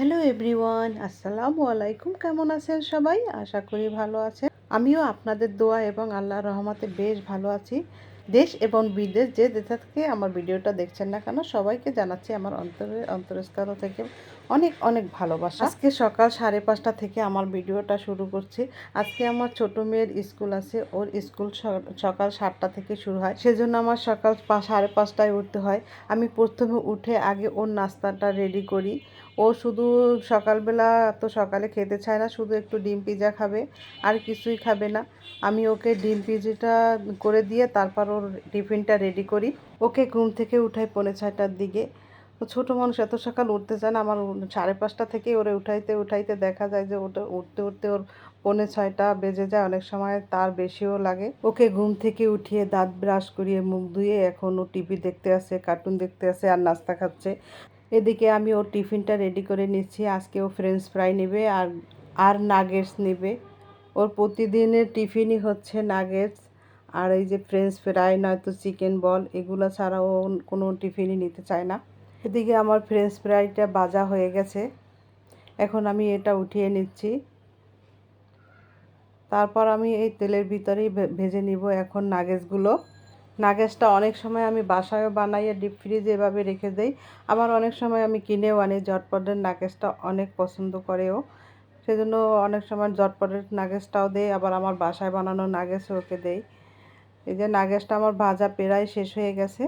Hello everyone, আসসালামু আলাইকুম। কেমন আছেন সবাই? আশা করি ভালো আছেন। আমিও আপনাদের দোয়া এবং আল্লাহর রহমতে বেশ ভালো আছি। দেশ এবং বিদেশ যে যেটা থেকে আমার ভিডিওটা দেখছেন না কেন, সবাইকে জানাচ্ছি আমার অন্তরের অন্তরস্থল থেকে অনেক অনেক ভালোবাসা। আজকে সকাল সাড়ে পাঁচটা থেকে আমার ভিডিওটা শুরু করছি। আজকে আমার ছোট মেয়ের স্কুল আছে। ওর স্কুল সকাল সাতটা থেকে শুরু হয়। সেজন্য আমার সকাল সাড়ে পাঁচটায় উঠতে হয়। আমি প্রথমে উঠে আগে ওর নাস্তাটা রেডি করি। ও শুধু সকালবেলা তো সকালে খেতে চায় না, শুধু একটু ডিম পিজা খাবে, আর কিছুই খাবে না। আমি ওকে ডিম পিজাটা করে দিয়ে তারপর ওর টিফিনটা রেডি করি। ওকে ঘুম থেকে উঠাই পৌনে ছয়টার দিকে। ছোটো মানুষ, এত সকাল উঠতে চায় না। আমার সাড়ে পাঁচটা থেকে ওরে উঠাইতে উঠাইতে দেখা যায় যে ওটা উঠতে উঠতে ওর পৌনে ছয়টা বেজে যায়। অনেক সময় তার বেশিও লাগে। ওকে ঘুম থেকে উঠিয়ে দাঁত ব্রাশ করিয়ে মুখ ধুয়ে এখন ও টিভি দেখতে আসে কার্টুন দেখতে আসে, আর নাস্তা খাচ্ছে। এদিকে আমি ওর টিফিনটা রেডি করে নিচ্ছি। আজকে ও ফ্রেঞ্চ ফ্রাই নেবে আর আর নাগেটস নেবে। ওর প্রতিদিনের টিফিনই হচ্ছে নাগেটস আর এই যে ফ্রেঞ্চ ফ্রাই নয়তো চিকেন বল এগুলো ছাড়া ও কোনো টিফিনই নিতে চায় না। এদিকে আমার ফ্রেঞ্চ ফ্রাইটা বাজা হয়ে গেছে। এখন আমি এটা উঠিয়ে নিচ্ছি। তারপর আমি এই তেলের ভিতরেই ভেজে নিব এখন নাগেটসগুলো নাগেটসটা অনেক সময় আমি বাসায়ও বানাইয়ে ডিপ ফ্রিজে এভাবে রেখে দেই। আবার অনেক সময় আমি কিনেও আনি জটপটের নাগেটসটা অনেক পছন্দ করেও। সেজন্য অনেক সময় জটপটের নাগেটসটাও দেই, আবার আমার বাসায় বানানো নাগেটসও ওকে দেই। এই যে নাগেটসটা আমার ভাজা প্রায় শেষ হয়ে গেছে।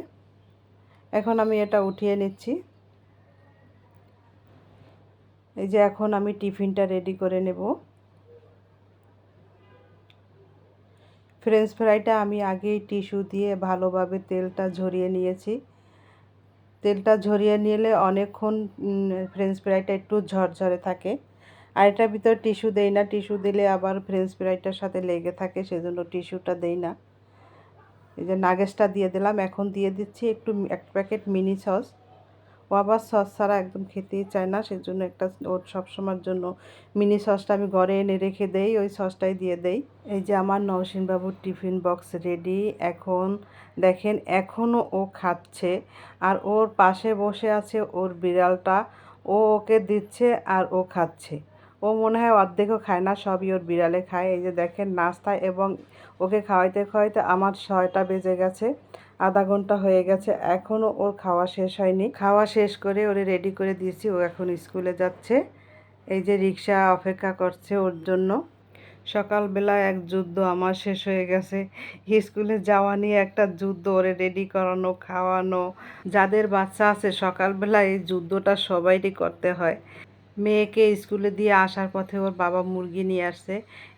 এখন আমি এটা উঠিয়ে নিচ্ছি। এই যে এখন আমি টিফিনটা রেডি করে নেব। ফ্রেঞ্চ ফ্রাইটা আমি আগেই টিস্যু দিয়ে ভালোভাবে তেলটা ঝরিয়ে নিয়েছি। তেলটা ঝরিয়ে নিলে অনেকক্ষণ ফ্রেঞ্চ ফ্রাইটা একটু ঝরঝরে থাকে। আর এটার ভিতর টিস্যু দেই না টিস্যু দিলে আবার ফ্রেঞ্চ ফ্রাইটার সাথে লেগে থাকে, সেজন্য টিস্যুটা দেই না। এই যে নাগেসটা দিয়ে দিলাম, এখন দিয়ে দিচ্ছি একটু, এক প্যাকেট মিনি সস ও আবার সস ছাড়া একদম খেতেই চায় না। সেজন্য একটা ওর সবসময়ের জন্য মিনি সসটা আমি ঘরে এনে রেখে দেই, ওই সসটাই দিয়ে দেই। এই যে আমার নওশিন বাবুর টিফিন বক্স রেডি। এখন দেখেন এখনও ও খাচ্ছে আর ওর পাশে বসে আছে ওর বিড়ালটা। ও ওকে দিচ্ছে আর ও খাচ্ছে। ও মনে হয় অর্ধেকও খায় না, সবই ওর বিড়ালে খায়। এই যে দেখেন, নাস্তা এবং ওকে খাওয়াইতে খাওয়াইতে আমার ছয়টা বেজে গেছে। আধা ঘণ্টা হয়ে গেছে এখনও ওর খাওয়া শেষ হয়নি। খাওয়া শেষ করে ওরে রেডি করে দিয়েছি, ও এখন স্কুলে যাচ্ছে। এই যে রিক্সা অপেক্ষা করছে ওর জন্য। সকালবেলা এক যুদ্ধ আমার শেষ হয়ে গেছে। স্কুলে যাওয়া নিয়ে একটা যুদ্ধ, ওরে রেডি করানো, খাওয়ানো। যাদের বাচ্চা আছে, সকালবেলা এই যুদ্ধটা সবাইরই করতে হয়। মেয়েকে স্কুলে দিয়ে আসার পথে ওর বাবা মুরগি নিয়ে আসছে।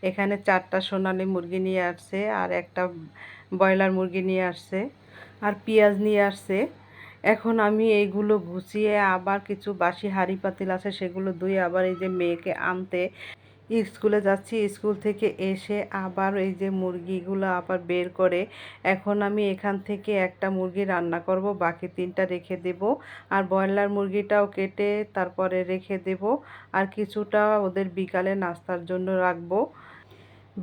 এখানে চারটা সোনালি মুরগি নিয়ে আসছে আর একটা ব্রয়লার মুরগি নিয়ে আসছে। আর পেঁয়াজ নিয়ে আসছে। এখন আমি এইগুলো গুছিয়ে আবার কিছু বাসি হাঁড়ি পাতিল আছে, সেগুলো ধুয়ে আবার এই যে মেয়েকে আনতে স্কুলে যাচ্ছি। স্কুল থেকে এসে আবার এই যে মুরগিগুলো আবার বের করে, এখন আমি এখান থেকে একটা মুরগি রান্না করব, বাকি তিনটা রেখে দেব। আর ব্রয়লার মুরগিটাও কেটে তারপরে রেখে দেব। আর কিছুটা ওদের বিকালে নাস্তার জন্য রাখব।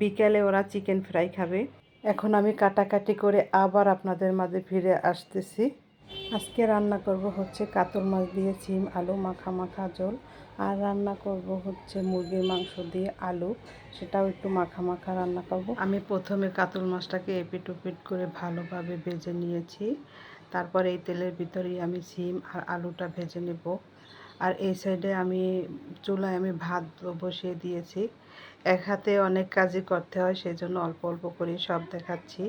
বিকেলে ওরা চিকেন ফ্রাই খাবে। এখন আমি কাটাকাটি করে আবার আপনাদের মাঝে ফিরে আসতেছি। আজকে রান্না করব হচ্ছে কাতল মাছ দিয়ে সিম আলু, মাখা মাখা ঝোল। আর রান্না করব হচ্ছে মুরগির মাংস দিয়ে আলু। সেটাও একটু মাখা মাখা রান্না করব। আমি প্রথমে কাতল মাছটাকে এপিট ওপিট করে ভালোভাবে ভেজে নিয়েছি। তারপর এই তেলের ভিতরেই আমি সিম আর আলুটা ভেজে নেব। আর এই সাইডে আমি চুলায় আমি ভাত বসিয়ে দিয়েছি। এক হাতে অনেক কাজই করতে হয় সেই জন্য অল্প অল্প করে সব দেখাচ্ছি।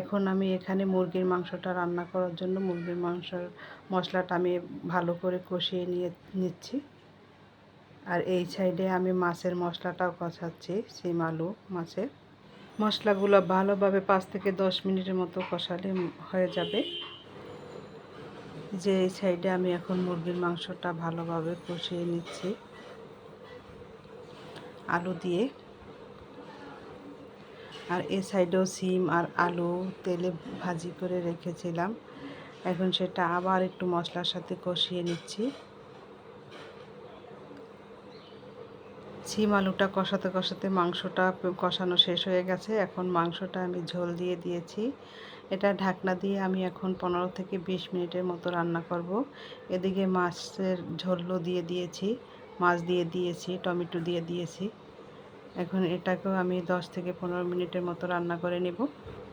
এখন আমি এখানে মুরগির মাংসটা রান্না করার জন্য মুরগির মাংসর মশলাটা আমি ভালো করে কষিয়ে নিয়ে, নিচ্ছি। আর এই সাইডে আমি মাছের মশলাটাও কষাচ্ছি, সিম আলু মাছের। মশলাগুলো ভালোভাবে পাঁচ থেকে দশ মিনিটের মতো কষালে হয়ে যাবে। যে এই সাইডে আমি এখন মুরগির মাংসটা ভালোভাবে কষিয়ে নিচ্ছি। আলু দিয়ে। আর এ সাইডেও সিম আর আলু তেলে ভাজি করে রেখেছিলাম। এখন সেটা আবার একটু মশলার সাথে কষিয়ে নিচ্ছি। সিম আলুটা কষাতে কষাতে মাংসটা কষানো শেষ হয়ে গেছে। এখন মাংসটা আমি ঝোল দিয়ে দিয়েছি। এটা ঢাকনা দিয়ে আমি এখন পনেরো থেকে বিশ মিনিটের মতো রান্না করব। এদিকে মাছের ঝোলও দিয়ে দিয়েছি। মাছ দিয়ে দিয়েছি, টমেটো দিয়ে দিয়েছি। এখন এটাকেও আমি দশ থেকে পনেরো মিনিটের মতো রান্না করে নেব।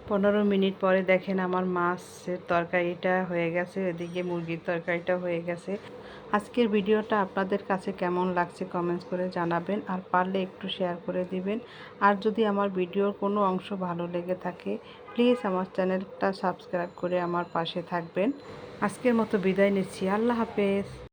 পনেরো মিনিট পরে দেখেন আমার মাছের তরকারিটা হয়ে গেছে, এদিকে মুরগির তরকারিটা হয়ে গেছে। আজকের ভিডিওটা আপনাদের কাছে কেমন লাগছে কমেন্টস করে জানাবেন আর পারলে একটু শেয়ার করে দিবেন। আর যদি আমার ভিডিওর কোনো অংশ ভালো লেগে থাকে, প্লিজ আমার চ্যানেলটা সাবস্ক্রাইব করে আমার পাশে থাকবেন। আজকের মতো বিদায় নিচ্ছি, আল্লাহ হাফেজ।